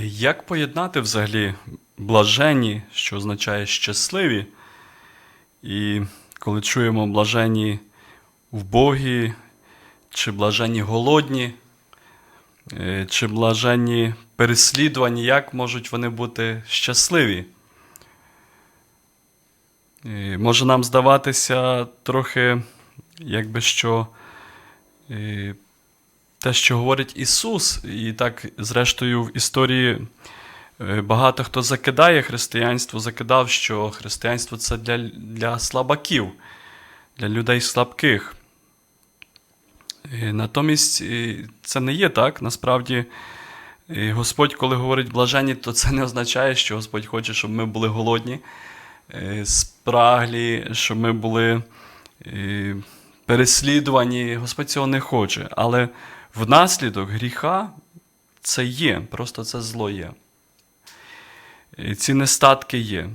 Як поєднати взагалі блаженні, що означає щасливі? І коли чуємо блаженні вбогі, чи блаженні голодні, е, чи блаженні переслідувані, як можуть вони бути щасливі? Е, Може нам здаватися трохи, якби що те, що говорить Ісус, і так, зрештою, в історії е, багато хто закидає християнство, закидав, що християнство це для, для слабаків, для людей слабких. Е, Натомість е, це не є так. Насправді, Господь, коли говорить блаженні, то це не означає, що Господь хоче, щоб ми були голодні, спраглі, щоб ми були переслідувані. Господь цього не хоче. Але внаслідок гріха це є, просто це зло є. І Ці нестатки є.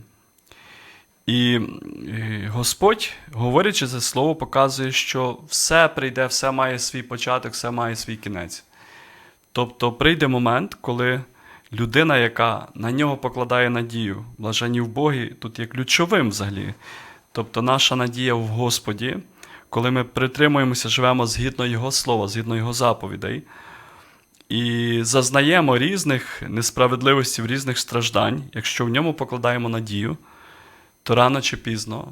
І е, Господь, говорячи це слово, показує, що все прийде, все має свій початок, все має свій кінець. Тобто прийде момент, коли людина, яка на нього покладає надію, блажені в Богі, тут є ключовим взагалі. Тобто наша надія в Господі, коли ми притримуємося, живемо згідно Його слова, згідно Його заповідей, і зазнаємо різних несправедливостей, різних страждань, якщо в ньому покладаємо надію, то рано чи пізно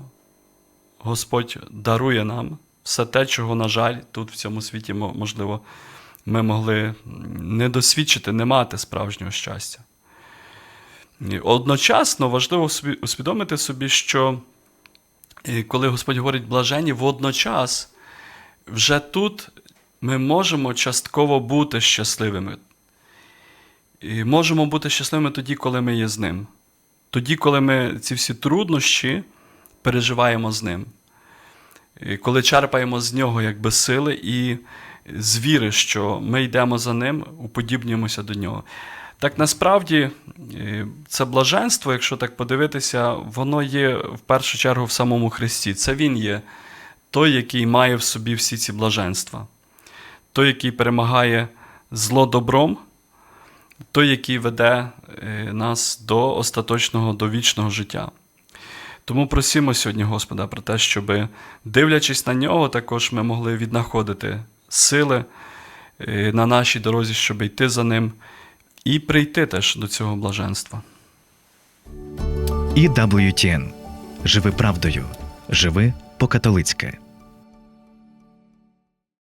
Господь дарує нам все те, чого, на жаль, тут в цьому світі, можливо, ми могли не досвідчити, не мати справжнього щастя. Одночасно важливо усвідомити собі, що коли Господь говорить блажені, водночас вже тут ми можемо частково бути щасливими. І можемо бути щасливими тоді, коли ми є з ним. Тоді, коли ми ці всі труднощі переживаємо з ним. І коли черпаємо з нього якби сили і з віри, що ми йдемо за ним, уподібнюємося до нього. Так насправді е, це блаженство, якщо так подивитися, воно є в першу чергу в самому Христі. Це Він є той, який має в собі всі ці блаженства, той, який перемагає зло добром, той, який веде е, нас до остаточного, до вічного життя. Тому просимо сьогодні Господа про те, щоб, дивлячись на нього, також ми могли віднаходити сили е, на нашій дорозі, щоб йти за ним і прийти теж до цього блаженства. І WTN. Живи правдою. Живи по-католицьки.